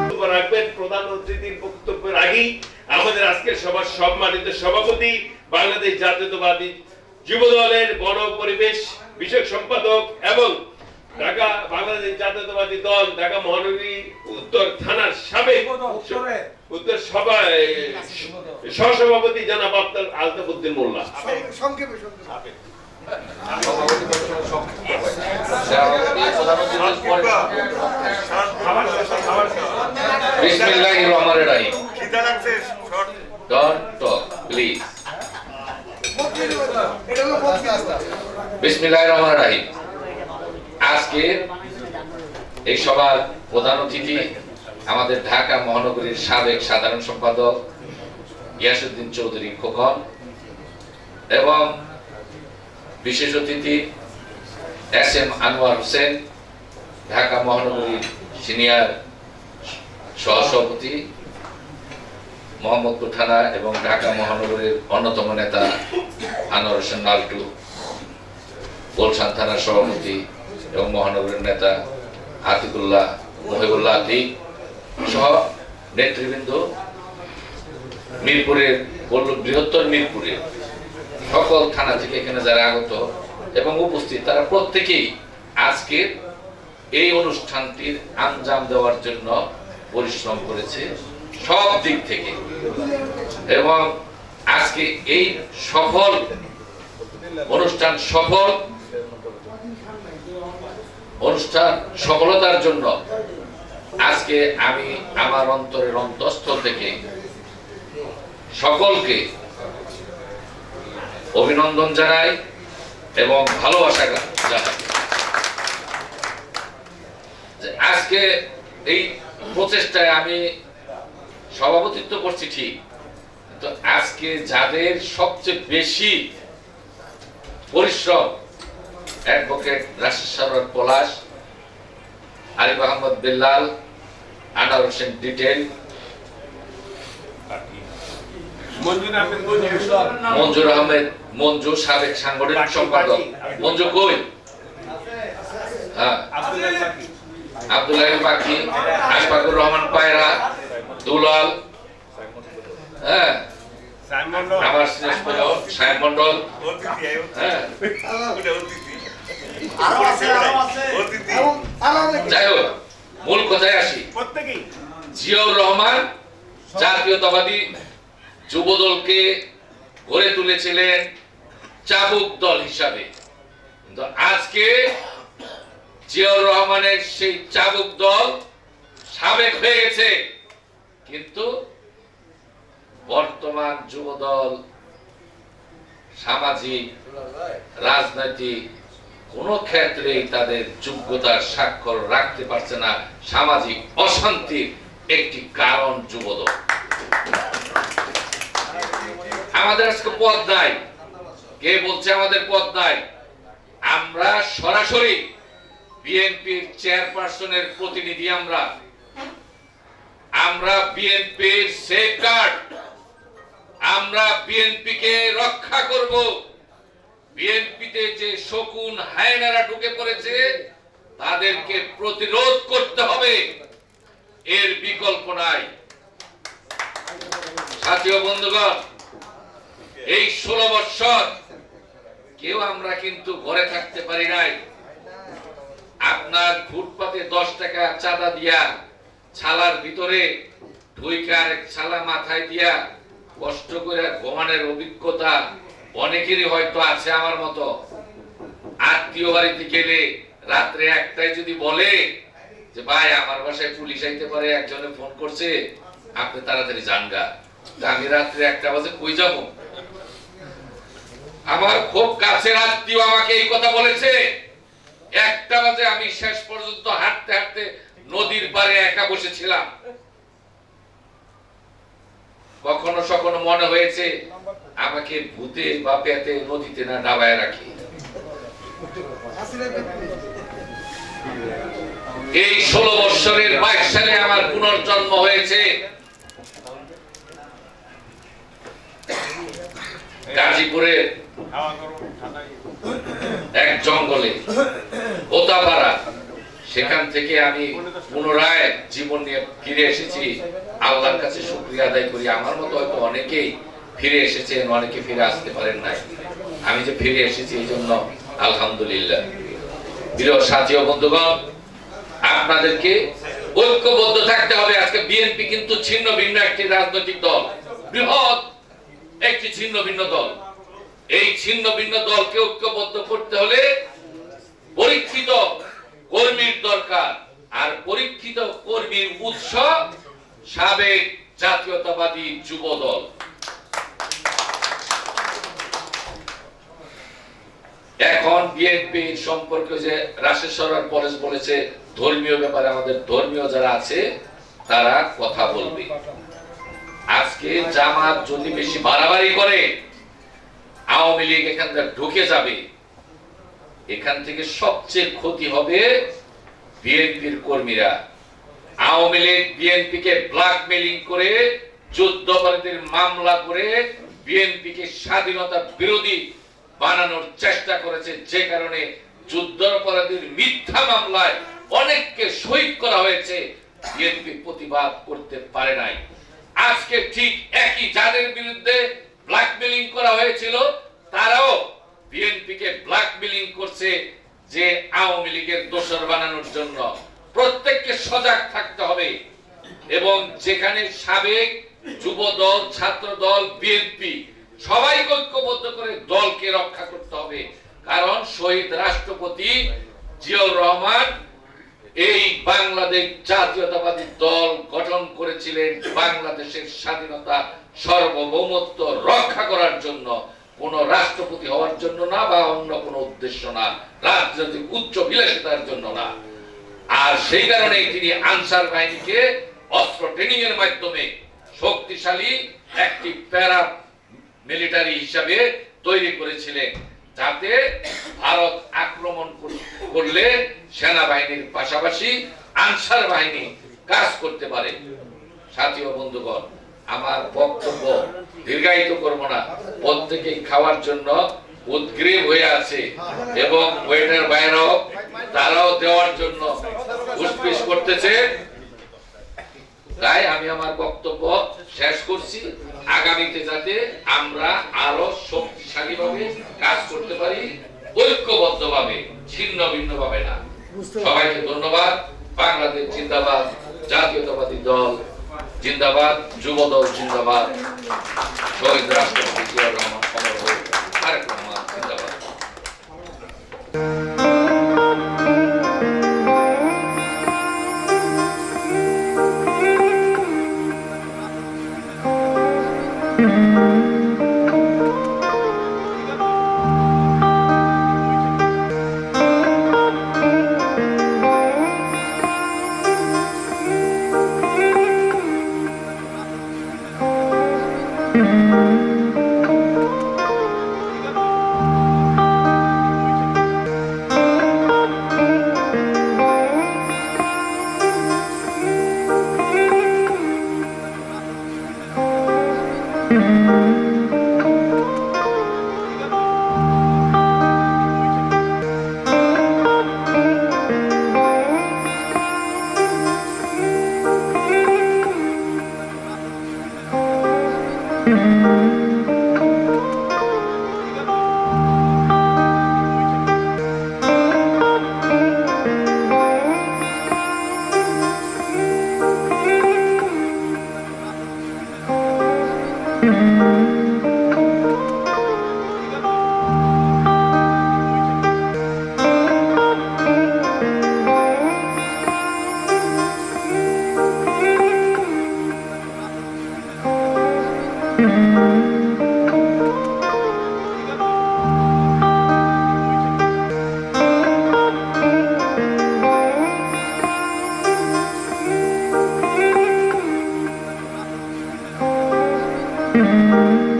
বক্তব্য রাখবেন। প্রধান অতিথির বক্তব্যের আগেই আমাদের আজকের সভার সম্মানিত সভাপতি বাংলাদেশ জাতীয়তাবাদী যুব দলের বন পরিবেশ বিষয়ক সম্পাদক এবং ঢাকা বাংলাদেশ জাতীয়তাবাদী দল ঢাকা মহানগরী উত্তর থানার সাবেক উত্তর। সভা সহসভাপতি জনাব আলতাফুদ্দিন মোল্লা। সংক্ষেপে সংক্ষেপে বিসমিল্লাহির রহমানির রহিম আজকে এই সভার প্রধান অতিথি আমাদের ঢাকা মহানগরীর সাবেক সাধারণ সম্পাদক গিয়াসুদ্দিন চৌধুরী খোকন এবং বিশেষ অতিথি এস এম আনোয়ার হোসেন, ঢাকা মহানগরীর সিনিয়র সহসভাপতি মোহাম্মদপুর থানা এবং ঢাকা মহানগরীর অন্যতম নেতা আনোয়ার হোসেন লালটু গুলশান থানার সভাপতি এবং মহানগরীর নেতা আতিকুল্লাহ মহিবুল্লাহ আতিক সহ নেতৃবৃন্দ মিরপুরের বলল বৃহত্তর মিরপুরের সকল থানা থেকে এখানে যারা আগত এবং উপস্থিত, তারা প্রত্যেকেই আজকের এই অনুষ্ঠানটির আঞ্জাম দেওয়ার জন্য পরিশ্রম করেছে সব দিক থেকে। এবং আজকে এই সফল অনুষ্ঠান সফল, অনুষ্ঠান সফলতার জন্য আজকে আমি আমার অন্তরের অন্তঃস্থল থেকে সকলকে অভিনন্দন জানাই এবং ভালোবাসা জানাই। আজকে এই প্রচেষ্টায় আমি সভাপতিত্ব করছি ঠিক তো আজকে যাদের সবচেয়ে বেশি পরিশ্রম অ্যাডভোকেট রাশেদ সরোয়ার পলাশ আরিফ আহমদ বিল্লাল আনার হোসেন ডিটেল মঞ্জুর আহমেদ মঞ্জু সাবেক সাংগঠনিক সম্পাদক। মঞ্জু কই? হ্যাঁ। আব্দুল্লাহ পাখি আশফাকুর রহমান পায়রা দুলাল। হ্যাঁ। আমার স্নেহ সাহেব মন্ডল হ্যাঁ। আরও আছে আরও আছে। এবং আরও অনেক যাই হোক মূল কথায় আসি। জিয়াউর রহমান জাতীয়তাবাদী যুবদলকে গড়ে তুলেছিলেন চাবুক দল হিসাবে। কিন্তু আজকে জিয়াউর রহমানের সেই চাবুক দল সাবেক হয়ে গেছে। কিন্তু বর্তমান যুবদল, সামাজিক, রাজনৈতিক, কোন ক্ষেত্রেই তাদের যোগ্যতার স্বাক্ষর রাখতে পারছে না। সামাজিক অশান্তির একটি কারণ যুবদল। আমাদের আজকে পথ নাই। কে বলছে আমাদের পদ নাই আমরা সরাসরি বিএনপির চেয়ারপারসনের প্রতিনিধি আমরা। আমরা বিএনপির সেফগার্ড আমরা বিএনপিকে রক্ষা করব। বিএনপিতে যে শকুন হায়নারা ঢুকে পড়েছে, তাদেরকে প্রতিরোধ করতে হবে। এর বিকল্প নাই। সাথীয় বন্ধুগণ, এই ষোলো বৎসর কেউ আমরা কিন্তু ঘরে থাকতে পারি নাই। আপনার ফুটপাতে দশ টাকা চাঁদা দিয়া, ছালার ভিতরে ঢুইকার ছালা মাথায় দিয়া কষ্ট করে ঘুমানোর অভিজ্ঞতা অনেকেরই হয়তো আছে আমার মতো। আত্মীয় বাড়িতে গেলে রাত্রে একটাই যদি বলে যে, ভাই, আমার বাসায় পুলিশ আইতে পারে, একজনে ফোন করছে, আপনি তাড়াতাড়ি যান গা। আমি রাত্রে একটা বাজে কই যাব? আমার খুব কাছের আত্মীয় আমাকে এই কথা বলেছে। একটা বাজে আমি শেষ পর্যন্ত হাঁটতে হাঁটতে নদীর পাড়ে একা বসেছিলাম। কখনো সখনো মনে হয়েছে আমাকে ভূতে বা পেতে নদীতে না ডাবায় রাখি। এই ষোলো বৎসরের বাইশ সালে আমার পুনর্জন্ম হয়েছে। গাজীপুরের এক জঙ্গলে ওতাপাড়া সেখান থেকে আমি পুনরায় জীবন নিয়ে ফিরে এসেছি। আল্লাহর কাছে শুক্রিয়া আদায় করি। আমার মতো হয়তো অনেকেই ফিরে এসেছেন, অনেকে ফিরে আসতে পারেন নাই। আমি যে ফিরে এসেছি এই জন্য আলহামদুলিল্লাহ। প্রিয় সাথী ও বন্ধুগণ, আপনাদেরকে ঐক্যবদ্ধ থাকতে হবে। আজকে বিএনপি কিন্তু ছিন্ন, ভিন্ন একটি রাজনৈতিক দল। বৃহৎ একটি ছিন্ন ভিন্ন দল। এই ছিন্ন ভিন্ন দলকে ঐক্যবদ্ধ করতে হলে পরীক্ষিত কর্মীর দরকার, আর পরীক্ষিত কর্মীর উৎস সাবেক জাতীয়তাবাদী যুব দল এখন বিএনপি সম্পর্কে যে সরার পরেশ বলেছে, ধর্মীয় ব্যাপারে আমাদের ধর্মীয় যারা আছে, তারা কথা বলবে। আজকে জামাত যদি বেশি বাড়াবাড়ি করে, আওয়ামী লীগ এখান থেকে ঢুকে যাবে। এখান থেকে সবচেয়ে ক্ষতি হবে বিএনপির কর্মীরা। আওয়ামী লীগ বিএনপি কে ব্ল্যাকমেলিং করে, যুদ্ধাপরাধীর মামলা করে বিএনপি কে স্বাধীনতা বিরোধী বানানোর চেষ্টা করেছে। যে কারণে যুদ্ধাপরাধীর মিথ্যা মামলায় অনেককে শহীদ করা হয়েছে। বিএনপি প্রতিবাদ করতে পারে নাই। আজকে ঠিক একই যাদের বিরুদ্ধে ব্ল্যাকমেলিং করা হয়েছিল, তারাও বিএনপি কে ব্ল্যাকমেলিং করছে যে আওয়ামী লীগের দোষর বানানোর জন্য। প্রত্যেককে সজাগ থাকতে হবে এবং যেখানে সাবেক যুব দল ছাত্র দল বিএনপি, সবাই ঐক্যবদ্ধ করে দলকে রক্ষা করতে হবে। কারণ শহীদ রাষ্ট্রপতি জিয়াউর রহমান এই বাংলাদেশ জাতীয়তাবাদী দল গঠন করেছিলেন বাংলাদেশের স্বাধীনতা সার্বভৌমত্ব রক্ষা করার জন্য। কোন রাষ্ট্রপতি হওয়ার জন্য না বা অন্য কোন উদ্দেশ্য না, রাজনৈতিক উচ্চ বিলাসিতার জন্য না। আর সেই কারণেই তিনি আনসার বাহিনীকে অস্ত্র ট্রেনিং এর মাধ্যমে শক্তিশালী একটি প্যারা মিলিটারি হিসাবে তৈরি করেছিলেন। যাতে ভারত আক্রমণ করলে সেনাবাহিনীর পাশাপাশি আনসার বাহিনী কাজ করতে পারে। সাথী ও বন্ধুগণ, আমার বক্তব্য দীর্ঘায়িত করব না। প্রত্যেকে খাওয়ার জন্য উদ্গ্রীব হয়ে আছে এবং ওয়েটার বাইরেও তারাও দেওয়ার জন্য উৎপিস করতেছে। তাই আমি আমার বক্তব্য শেষ করছি। আগামীতে যাতে আমরা আরও শক্তিশালী ভাবে কাজ করতে পারি ঐক্যবদ্ধ ভাবে ছিন্ন ভিন্ন ভাবে না। সবাইকে ধন্যবাদ। বাংলাদেশ জিন্দাবাদ, জাতীয়তাবাদী দল জিন্দাবাদ যুব দল জিন্দাবাদ, শহীদ রাষ্ট্রপতি জিয়াউর রহমান। Mm-hmm.